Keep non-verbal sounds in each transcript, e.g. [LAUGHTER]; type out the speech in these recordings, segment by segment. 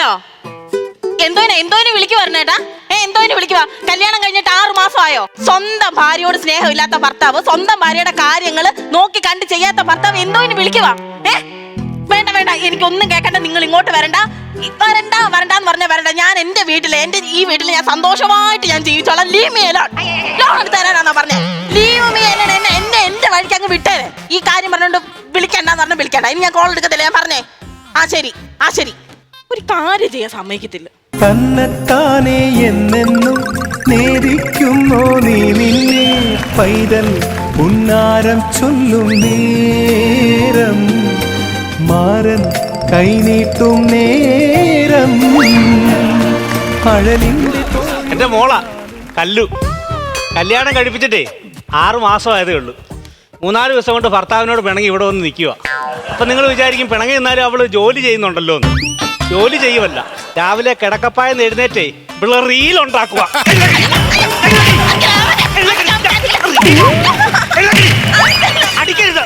Hello എന്തോനെ എന്തോനെ വിളിക്കു പറഞ്ഞേട്ടാ ഏ എന്തോനെ വിളിക്കുക കല്യാണം കഴിഞ്ഞിട്ട് ആറു മാസമായോ? സ്വന്തം ഭാര്യയോട് സ്നേഹമില്ലാത്ത ഭർത്താവ് സ്വന്തം ഭാര്യയുടെ കാര്യങ്ങൾ നോക്കി കണ്ട് ചെയ്യാത്ത ഭർത്താവ് എന്തോനെ വിളിക്കുക ഏ? വേണ്ട വേണ്ട എനിക്കൊന്നും കേൾക്കണ്ട നിങ്ങൾ ഇങ്ങോട്ട് വരണ്ട. വരണ്ട വരണ്ട എന്ന് പറഞ്ഞ വരണ്ട. ഞാൻ എന്റെ വീട്ടിൽ എന്റെ ഈ വീട്ടിൽ ഞാൻ സന്തോഷമായിട്ട് ഞാൻ ജീവിച്ചോളാം. ലീവ് മീ ലോൺ പറഞ്ഞേ. ലീവ് മീ എന്നെ എന്നെ എന്റെ വഴിക്ക് അങ്ങ് വിട്ടേ. ഈ കാര്യം പറഞ്ഞുകൊണ്ട് വിളിക്കണ്ടെന്ന് പറഞ്ഞു വിളിക്കണ്ട. ഇനി ഞാൻ കോൾ എടുക്കത്തില്ല ഞാൻ പറഞ്ഞേ. ആ ശരി ആ ശരി. ഒരു കാര്യം ചെയ്യാൻ സമ്മതിക്കത്തില്ല. തന്നെത്താനെ എന്നെന്നും നേദിക്കുന്നോ നീ നിന്നെ? പൈതൽ ഉന്നാരം ചൊല്ലും നേരം മാരൻ കൈനീട്ടും നേരം. അഴലിന്റെ എന്റെ മോളാ കല്ലു. കല്യാണം കഴിപ്പിച്ചിട്ടേ ആറു മാസമായതേ ഉള്ളൂ. മൂന്നാൽ ദിവസം കൊണ്ട് ഭർത്താവിനോട് പിണങ്ങി ഇവിടെ വന്ന് നിൽക്കുക അപ്പൊ നിങ്ങൾ വിചാരിക്കും പിണങ്ങി നിന്നാലും അവൾ ജോലി ചെയ്യുന്നുണ്ടല്ലോ എന്ന് ജോലി ചെയ്യുമല്ല രാവിലെ കിടക്കപ്പായ എഴുന്നേറ്റേ ഇവിടെ റീൽ ഉണ്ടാക്കുക. അടിക്കരുത്.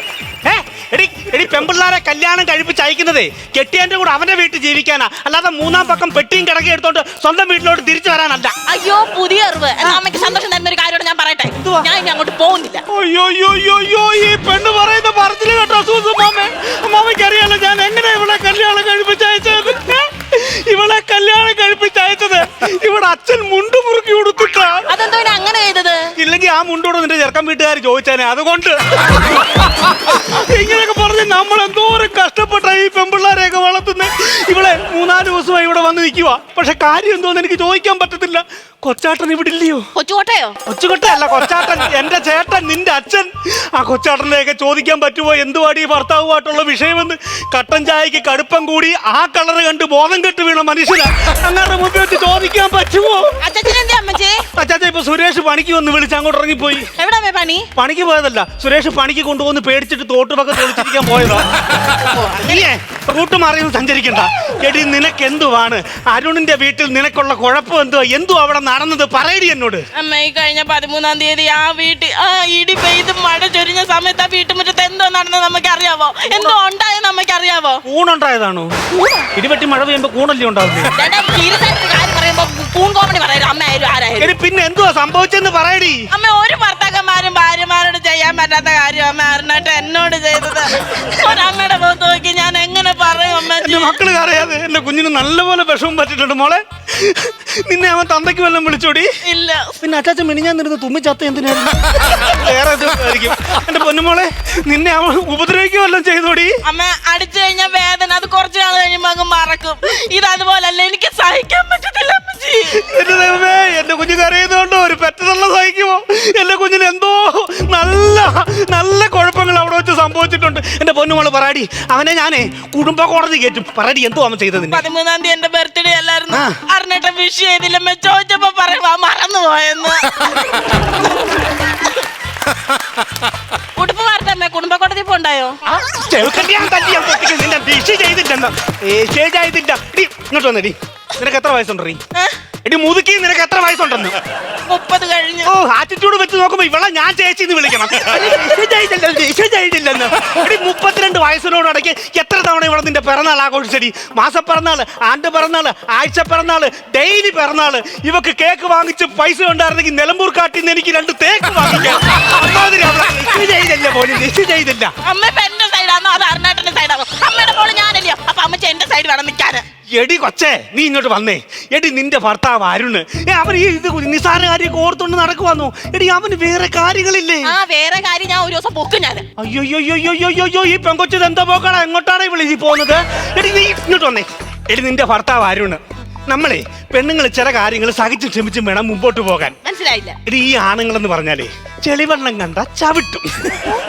ഏ? എടി എടി പെമ്പിള്ളാരെ കല്യാണം കഴിപ്പിച്ച് അയക്കുന്നതേ കെട്ടിയന്റെ കൂടെ അവന്റെ വീട്ടിൽ ജീവിക്കാനാ. അല്ലാതെ മൂന്നാം പക്കം പെട്ടിയും കിടക്കി എടുത്തോണ്ട് സ്വന്തം വീട്ടിലോട്ട് തിരിച്ചു വരാനല്ല. അയ്യോ പുതിയ അറിവ്. അമ്മയ്ക്ക് സന്തോഷം തരുന്ന ഒരു കാര്യം ഞാൻ പറയട്ടെ? ഞാൻ ഇനി അങ്ങോട്ട് പോകുന്നില്ല. അയ്യോ അയ്യോ അയ്യോ അയ്യോ ഈ പെണ്ണ് പറയുന്ന പറഞ്ഞില്ല കേട്ടോ സൂസുമാമേ അമ്മാമയ്ക്ക് അറിയാലോ ഞാൻ എങ്ങനെ ഇവളെ ഇവിടെ അച്ഛൻ മുണ്ട് മുറുക്കി ചെയ്തത് ഇല്ലെങ്കിൽ ആ മുണ്ടോട് നിന്റെ ചെറുക്കൻ വീട്ടുകാർ ചോദിച്ചാനെ അതുകൊണ്ട്. ഇങ്ങനെയൊക്കെ പറഞ്ഞ് നമ്മൾ എന്തോരം കഷ്ടപ്പെട്ട ഈ പെമ്പിള്ളാരെയൊക്കെ വളർത്തുന്ന. ഇവിടെ മൂന്നാൽ ദിവസമായി ഇവിടെ വന്ന് നിൽക്കുക പക്ഷെ കാര്യം എന്തോന്ന് എനിക്ക് ചോദിക്കാൻ പറ്റത്തില്ല. കൊച്ചാട്ടൻ ഇവിടെ ഇല്ലയോ? കൊച്ചുകോട്ടയോ? കൊച്ചുകൊട്ടയല്ല കൊച്ചാട്ടൻ. എന്റെ ചേട്ടൻ നിന്റെ അച്ഛൻ. ആ കൊച്ചാട്ടനെയൊക്കെ ചോദിക്കാൻ പറ്റുമോ എന്തുവാടി ഭർത്താവുമായിട്ടുള്ള വിഷയമെന്ന്? കട്ടൻ ചായക്ക് കടുപ്പം കൂടി ആ കളറ് കണ്ട് ബോധം കെട്ട് വീണ മനുഷ്യനാ. അങ്ങനെ മുമ്പിൽ വെച്ച് ചോദിക്കാൻ പറ്റുമോ അച്ഛനെന്തേ അമ്മച്ചേ അച്ചാച്ച ഇപ്പൊ സുരേഷ് പണിക്ക് വന്ന് വിളിച്ച് അങ്ങോട്ട് ഇറങ്ങിപ്പോയി. എവിടെ പണി? പണിക്ക് പോയതല്ല സുരേഷ് പണിക്ക് കൊണ്ടുവന്ന് പേടിച്ചിട്ട് തോട്ടുപക്കം തെളിച്ചിരിക്കാൻ പോയതാ. റൂട്ട് മാറി സഞ്ചരിക്കണ്ട. എടി നിനക്ക് എന്തുവാണ് അരുണിന്റെ വീട്ടിൽ നിനക്കുള്ള കുഴപ്പം എന്തുവാ എന്തു അവിടെ നടന്നത്? പറയടി എന്നോട്. അമ്മ ഈ കഴിഞ്ഞ പതിമൂന്നാം തീയതി ആ വീട്ടിൽ ആ ഇടി പെയ്ത് മഴ ചൊരിഞ്ഞ സമയത്ത് ആ വീട്ടുമുറ്റത്ത് എന്തോ നടന്നത് നമുക്ക് അറിയാവോ എന്തോ ഉണ്ടായെന്ന് നമുക്ക് അറിയാവോ കൂണുണ്ടായതാണോ ഇടിവെട്ടി മഴ പെയ്യുമ്പോ കൂണല്ലേ ഉണ്ടാവുന്നത് ചേട്ടാ സീരിയസ് ആയിട്ട് കാര്യം പറയുമ്പോ കൂൺ കോമഡി എടി പിന്നെ എന്തുവാ സംഭവിച്ചെന്ന് പറയടി. അമ്മ ഒരു ഭർത്താക്കന്മാരും ഭാര്യമാരോട് ചെയ്യാൻ പറ്റാത്ത കാര്യം അമ്മ അറിഞ്ഞിട്ട് എന്നോട് ചെയ്തത്. ഒരമ്മയുടെ മുഖത്ത് നോക്കി ഞാൻ എങ്ങനെ പറയും അമ്മ? എന്റെ മക്കൾ അറിയാതെ എന്റെ കുഞ്ഞിന് നല്ലപോലെ വിഷമം പറ്റിട്ടുണ്ട് മോളെ. നിന്നെ അവൻ തന്തയ്ക്ക് വല്ലതും വിളിച്ചോടി? ഇല്ല. പിന്നെ അച്ചാച്ച മിനിഞ്ഞാൻ നിരുന്ന് തുമ്മി ചത്ത എന്തിനായിരുന്നു വേറെ ആയിരിക്കും. എന്റെ പൊന്നുമോളെ നിന്നെ അവൻ ഉപദ്രവിക്കുക വല്ലതും ചെയ്തോടി. അമ്മ അടിച്ചു കഴിഞ്ഞാൽ വേദന. അത് കുറച്ചു നാൾ കഴിയുമ്പോ അങ്ങ് മറക്കും. ഇത് അതുപോലല്ല എനിക്ക് സഹിക്കാൻ പറ്റത്തില്ല അമ്മച്ചി. എന്റെ ദൈവമേ എന്റെ കുഞ്ഞ് കരയുന്നതുകൊണ്ടോ ഒരു പെറ്റതള്ള സഹിക്കുമോ? എന്റെ കുഞ്ഞിന് എന്തോ നല്ല നല്ല കുഴപ്പങ്ങൾ അവിടെ വെച്ച് സംഭവിച്ചിട്ടുണ്ട്. എന്റെ പൊന്നുമോൾ പറാടി അവനെ ഞാനേ കുടുംബ കോടതി കയറ്റും പറാടി എന്തോ അവൻ ചെയ്തത് പതിമൂന്നാം തീയതി എന്റെ ബർത്ത്ഡേ അല്ലായിരുന്നു. അറിഞ്ഞിട്ട് വിഷ് ചെയ്തില്ലമ്മ ചോദിച്ചപ്പോ പറയുമ്പോ മറന്നു പോയെന്ന് കുടുംബ കോടതി പോണ്ടായോ ചെയ്തില്ല. എടി, ഇങ്ങോട്ട് വന്നടി. നിനക്ക് എത്ര വയസ്സുണ്ട്? എടി മുതുക്കി നിനക്ക് എത്ര വയസ്സുണ്ടെന്ന്? മുപ്പത് കഴിഞ്ഞു. ഓ ആറ്റിറ്റ്യൂഡ് വെച്ച് നോക്കുമ്പോ ഇവളെ ഞാൻ ചേച്ചി എന്ന് വിളിക്കണം ചെയ്തില്ലെന്ന്. എടി മുപ്പത്തിരണ്ട് വയസ്സിനോടടക്കി എത്ര തവണ ഇവിടെ നിന്റെ പിറന്നാൾ ആഘോഷിച്ചടി? മാസപ്പിറന്നാൾ ആണ്ട് പിറന്നാൾ ആഴ്ച പിറന്നാൾ ഡെയിലി പിറന്നാൾ ഇവക്ക് കേക്ക് വാങ്ങിച്ച് പൈസ ഉണ്ടായിരുന്നെങ്കിൽ നിലമ്പൂർ കാട്ടിൽ നിന്ന് എനിക്ക് രണ്ട് തേക്ക് വാങ്ങിക്കാം. അമ്മാതിരി അവളെ. ഡിഷ് ചെയ്തില്ല പോലും ഡിഷ് ചെയ്തില്ല അമ്മ എന്റെ സൈഡാണോ അത് അരുണാട്ടന്റെ സൈഡാണോ അമ്മയുടെ മോൾ ഞാനല്ലയോ? അപ്പൊ അമ്മച്ച എന്റെ സൈഡ് വേണം നിൽക്കാന്. എടി കൊച്ചേ നീ ഇങ്ങോട്ട് വന്നേ. എടി നിന്റെ ഭർത്താവ് അരുണ്. ഏ, അവൻ ഈ ഇത് നിസാര കാര്യമൊക്കെ ഓർത്തുകൊണ്ട് നടക്കുവാന്നു? എടി അവന് വേറെ കാര്യങ്ങളില്ലേ? ആ വേറെ കാര്യം ഞാൻ ഒരു ദിവസം പൊക്കും ഞാൻ അയ്യോ ഈ പെങ്കൊച്ചത് എന്താ പോക്കാണ് എങ്ങോട്ടാണ് വിളിച്ച് പോകുന്നത്? എടി നീ ഇങ്ങോട്ട് വന്നേ. എടി നിന്റെ ഭർത്താവ് അരുണ്. നമ്മളെ പെണ്ണുങ്ങൾ ചില കാര്യങ്ങൾ സഹിച്ചും ക്ഷമിച്ചും വേണം മുമ്പോട്ട് പോകാൻ. മനസ്സിലായില്ല. എടി ഈ ആണുങ്ങളെന്ന് പറഞ്ഞാലേ ചെളിവെള്ളം കണ്ട ചവിട്ടും.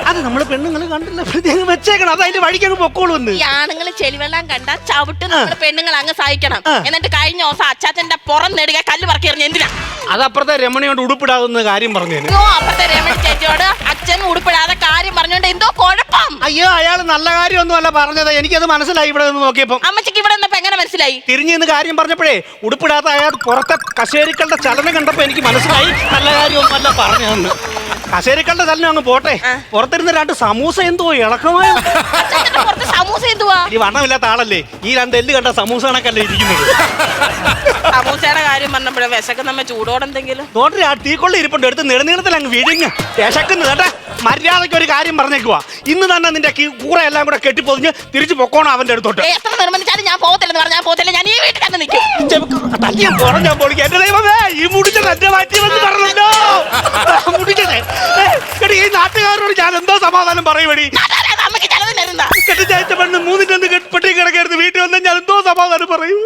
അത് നമ്മൾ പെണ്ണുങ്ങൾ കണ്ടില്ല. പ്രത്യേകം വെച്ചേക്കണം. അത് അതിന്റെ വഴിക്ക് അങ്ങ് പൊക്കോളൂ എന്ന് ഈ ആണുങ്ങൾ ചെളിവെള്ളം കണ്ട ചവിട്ട്. പെണ്ണുങ്ങൾ അങ്ങ് സഹിക്കണം. ആ. എന്നിട്ട് കഴിഞ്ഞ ദിവസം അച്ചാച്ചന്റെ പുറം നേടുക കല്ല് പറക്കി എറിഞ്ഞു എന്തിനാ? അതപ്പുറത്തെ രമണിയോട് ഉടുപ്പിടാവുന്ന കാര്യം പറഞ്ഞു. അയ്യോ അപ്പുറത്തെ രമണി ചേച്ചിയോട് അച്ഛൻ ഉടുപ്പിടാതെ കാര്യം പറഞ്ഞോണ്ട് എന്തോ കുഴപ്പം. അയ്യോ അയാൾ നല്ല കാര്യമൊന്നും അല്ല പറഞ്ഞത്. എനിക്കത് മനസ്സിലായി ഇവിടെ നിന്ന് നോക്കിയപ്പോ. അമ്മച്ചിക്ക് ഇവിടെ നിന്നപ്പോ എങ്ങനെ മനസ്സിലായി? തിരിഞ്ഞു നിന്ന് കാര്യം പറഞ്ഞപ്പോഴേ ഉടുപ്പിടാത്ത അയാൾ പുറത്തെ കശേരിക്കളുടെ ചലനം കണ്ടപ്പോ എനിക്ക് മനസ്സിലായി. നല്ല കാര്യമൊന്നും അല്ല പറഞ്ഞതെന്ന്. കശേരിക്കളുടെ ചലനം അങ്ങ് പോട്ടെ. പുറത്തിരുന്ന് രണ്ട് സമൂസ എന്തോ ഇളക്കമായ സമൂസ എന്തുവാ? ഈ വണ്ണമില്ലാത്ത ആളല്ലേ? ഈ രണ്ട് എല്ല് കണ്ട സമൂസ കണക്കല്ലേ ഇരിക്കുന്നത്. സമൂസയുടെ കാര്യം പറഞ്ഞപ്പോഴേ വിശക്ക് നമ്മ ചൂടോടെന്തെങ്കിലും? നോട്ടറി ആ തീക്കൊള്ളി ഇരിപ്പുണ്ട്. എടുത്ത് നെടുനീളത്തിൽ അങ്ങ് വിഴിഞ്ഞ് വിശക്കുന്നത് കേട്ടാ മര്യാദയ്ക്ക് ഒരു കാര്യം പറഞ്ഞേക്കുവാ. ഇന്ന് തന്നെ നിന്റെ കൂറ എല്ലാം കൂടെ കെട്ടിപ്പൊതിഞ്ഞ് തിരിച്ചു പൊക്കോണം അവന്റെ അടുത്തോട്ട്. ഏ, എത്ര നിർബന്ധിച്ചാലും ഞാൻ പോകത്തില്ലെന്ന് പറഞ്ഞാൽ ഞാൻ പോകത്തില്ല. ഞാൻ ഈ വീട്ടിൽ തന്നെ നിൽക്കും. തല്ലിയ പുറഞ്ഞ പൊളിക്ക്. എന്റെ ദൈവമേ ഈ മുടിച്ചത് എന്റെ മാറ്റിയെന്ന് പറഞ്ഞല്ലോ മുടിച്ചതേ എടി ഈ നാട്ടുകാരോട് ഞാൻ എന്തോ സമാധാനം പറയുവടി നാട്ടുകാരെ അത് അമ്മയ്ക്ക് ചെലവ് തരുന്ന കെട്ടിച്ചയച്ച പെണ്ണ് മൂന്നിന്റെ കെട്ടി കിടക്കരുത്. വീട്ടിൽ വന്നാൽ ഞാൻ എന്തോ സമാധാനം പറയും.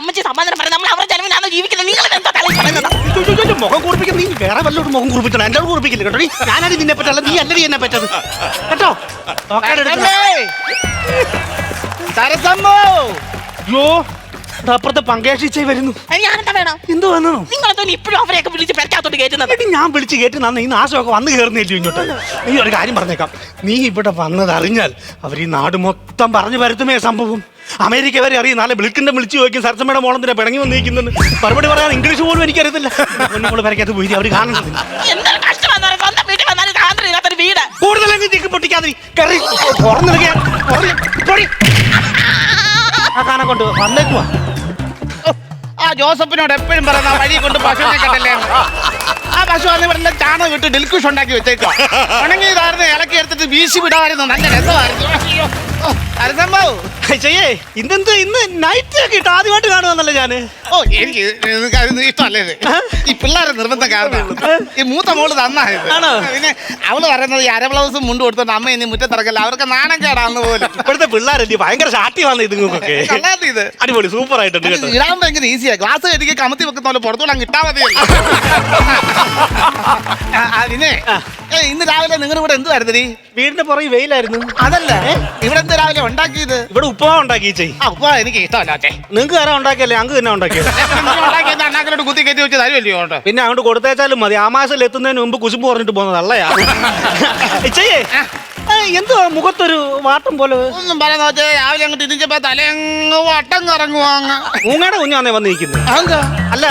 അമ്മച്ചി സമാധാനം പറയാം. നമ്മൾ അവരുടെ ചെലവിനാണോ ജീവിക്കുന്നത് നിങ്ങൾ എന്താ തലയിൽ പറയുന്നത്? മുഖം കുറിപ്പിക്കുന്നത് നീ വേറെ വല്ലൊരു മുഖം കുറിപ്പിക്കണം എന്റെ കുറിപ്പിക്കില്ല കേട്ടോ. നീ ഞാനത് നിന്നെ പറ്റല്ല. നീ അല്ലടി എന്നെ പറ്റത്. കേട്ടോ? ദാ അപ്പുറത്തെ പങ്കേഷിച്ചേ വരുന്നു. ഞാനെന്താ വേണം? എന്ത് വന്നു? നിങ്ങളെന്തോ ഇപ്പോഴും അവരെയൊക്കെ വിളിച്ച് പെരക്കകത്തോട്ട് കയറ്റുന്നത്? എടി ഞാൻ വിളിച്ച് കേട്ട് നന്ന് ഈ നാശമൊക്കെ വന്ന് കയറുന്നില്ല ഇങ്ങോട്ട്? നീ ഒരു കാര്യം പറഞ്ഞേക്കാം. നീ ഇവിടെ വന്നത് അറിഞ്ഞാൽ അവർ ഈ നാട് മൊത്തം പറഞ്ഞു വരുത്തുമേ സംഭവം. അമേരിക്ക വരെ അറിയാം. നാളെ വിളിക്കണ്ട വിളിച്ചു ചോദിക്കും. സരസമ്മയുടെ മോളത്തിനെ പിണങ്ങി വന്നിരിക്കുന്നു മറുപടി പറയാൻ ഇംഗ്ലീഷ് പോലും എനിക്കറിയത്തില്ല. നമ്മൾ വരയ്ക്കകത്ത് പോയി അവർ കാണുന്നില്ല എന്തൊരു കഷ്ടമാണ് സ്വന്തം വീട്ടിൽ വന്നാലും വീട്. പൊട്ടിക്കാതെ തുറന്നിടുകയാണ് ആ കാനം കൊണ്ട് വന്നേക്കുവാ ആ ജോസഫിനോട് എപ്പോഴും പറയുന്ന വഴി കൊണ്ട് പശുവിനെ കണ്ടല്ലേ? ആ പശു അന്ന് ഇവിടെ ചാണകം വിട്ട് ഡെൽക്കുഷ് ഉണ്ടാക്കി വെച്ചേക്കോ ഉണങ്ങിയതായിരുന്നു ഇളക്കി എടുത്തിട്ട് വീശി വിടാമായിരുന്നു. നല്ല രസമായിരുന്നു. ഓ, സരസമ്മോ ചെയ്യേ ഇന്നെന്ത് ഇന്ന് നൈറ്റ് ഒക്കെ ഇട്ട് ആദ്യമായിട്ട് കാണുവാന്നല്ലേ ഞാൻ? ഓ എനിക്ക് നിനക്ക് ഇഷ്ടമല്ലേ ഇത്? ഈ പിള്ളേരെ നിർബന്ധം കാരണം ഈ മൂത്ത മോൾ തന്നായത് ആണോ? പിന്നെ അവൾ പറയുന്നത് ഈ അര ബ്ലൗസും മുണ്ട് കൊടുത്തോണ്ട് അമ്മ ഇനി മുറ്റത്തിറക്കല്ല അവർക്ക് നാണം കേടാന്ന് പോലും. ഇപ്പോഴത്തെ പിള്ളേരല്ലേ ഭയങ്കര വന്ന ഇതുങ്ങൾക്കൊക്കെ കള്ളാത്ത ഇത്. അടിപൊളി സൂപ്പർ ആയിട്ടുണ്ട് കേട്ടോ. ഇടാൻ ഭയങ്കര ഈസിയാ ഗ്ലാസ് കെട്ടിക്ക് കമത്തി വെക്കുന്ന പോലെ പുറത്തുകൂടെ അങ്ങ് ഇട്ടാ മതിയല്ലോ. [LAUGHS] ആ, ആ, പിന്നെ ഏ, ഇന്ന് രാവിലെ നിങ്ങളുടെ ഇവിടെ എന്തുവായിരുന്നു നീ? വീടിന്റെ പുറകെ വെയിലായിരുന്നു. അതല്ല ഇവിടെ എന്ത് രാവിലെ ഉണ്ടാക്കിയത്? ഇവിടെ ഉപ്പുമാ ഉണ്ടാക്കി ചെയ് ആ ഉപ്പ എനിക്ക് ഇഷ്ടമല്ല. അച്ഛേ നിങ്ങൾക്ക് ആരാ ഉണ്ടാക്കിയല്ലേ? അങ്ങ് തന്നെ ഉണ്ടാക്കിയത്. [LAUGHS] ഉണ്ടാക്കിയത് അണ്ണാക്കിലോട്ട് കുത്തി കയറ്റി വെച്ച് തരുമല്ലോ കേട്ടോ. പിന്നെ അങ്ങോട്ട് കൊടുത്തേച്ചാലും മതി. ആ മാസം എത്തുന്നതിന് മുമ്പ് കുശുമ്പ് പറഞ്ഞിട്ട് പോകുന്നത് അല്ലയാ [LAUGHS] ചെയ്യേ. എന്തുവാ മുഖത്തൊരു വാട്ടം പോലെ? ഒന്നും പറയാൻ നോക്കേ രാവിലെ അങ്ങോട്ട് ഇരിച്ചപ്പോ തലയങ്ങ് വട്ടം കറങ്ങുവാങ്ങ മൂങ്ങയുടെ കുഞ്ഞാന്നേ വന്നിരിക്കുന്നത് അതെന്താ? അല്ല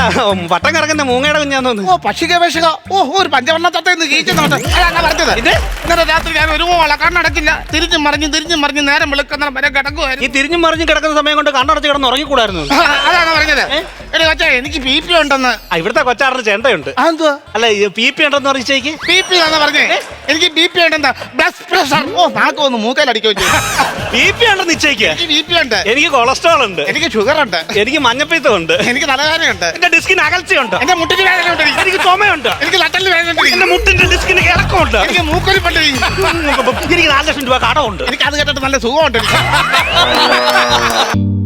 വട്ടം കറങ്ങുന്ന മൂങ്ങയുടെ കുഞ്ഞാന്ന് ഓ പക്ഷി ഗവേഷക ഓ ഒരു പഞ്ചവർണ തത്ത ഇന്ന് കീച്ചുന്നോട്ട് അതാണ് പറഞ്ഞത്? ഇത്? ഇന്നലെ രാത്രി ഞാൻ ഒരു ഓള കണ്ണടക്കില്ല. തിരിഞ്ഞു മറിഞ്ഞ് തിരിഞ്ഞു മറിഞ്ഞ് നേരം വിളിക്കുന്ന വരെ കിടക്കുവായിരുന്നു. ഈ തിരിഞ്ഞു മറിഞ്ഞ് കിടക്കുന്ന സമയം കൊണ്ട് കണ്ണടച്ച് കിടന്ന് ഉറങ്ങിക്കൂടായിരുന്നു. അതാണ് പറഞ്ഞത്? എടി കൊച്ചേ എനിക്ക് പി പി ഉണ്ടെന്ന്. ഇവിടുത്തെ കൊച്ചാറിന് ചേണ്ടയുണ്ട്. അല്ല പി പി ഉണ്ടെന്ന് പറഞ്ഞേക്ക് പി പി ആണെന്ന് പറഞ്ഞേ? എനിക്ക് ബി പി ഉണ്ടെന്താ ബ്ലഡ് പ്രഷർ ഓ നാക്ക് ഒന്ന് മൂക്കയിലടിക്കുകയും ചെയ്യും ബി പി ഉണ്ട് നിശ്ചയിക്ക്. എനിക്ക് ബി പി ഉണ്ട്. എനിക്ക് കൊളസ്ട്രോൾ ഉണ്ട്. എനിക്ക് ഷുഗർ ഉണ്ട്. എനിക്ക് മഞ്ഞപ്പിത്തം ഉണ്ട്. എനിക്ക് തലവേദനയുണ്ട് എന്റെ ഡിസ്കിന് അകൽച്ചയുണ്ട്. എന്റെ മുട്ടിന് വേദന ഉണ്ട്. എനിക്ക് ചുമയുണ്ട്. എനിക്ക് നട്ടൽ വേദന ഉണ്ട്. എന്റെ മുട്ടിന്റെ ഡിസ്കിന് ഇളക്കമുണ്ട്. എനിക്ക് മൂക്കൊലിപ്പുണ്ട് എനിക്ക് നാല് ലക്ഷം രൂപ കടമുണ്ട്. എനിക്ക് അത് കേട്ടിട്ട് നല്ല സുഖമുണ്ട്. [LAUGHS]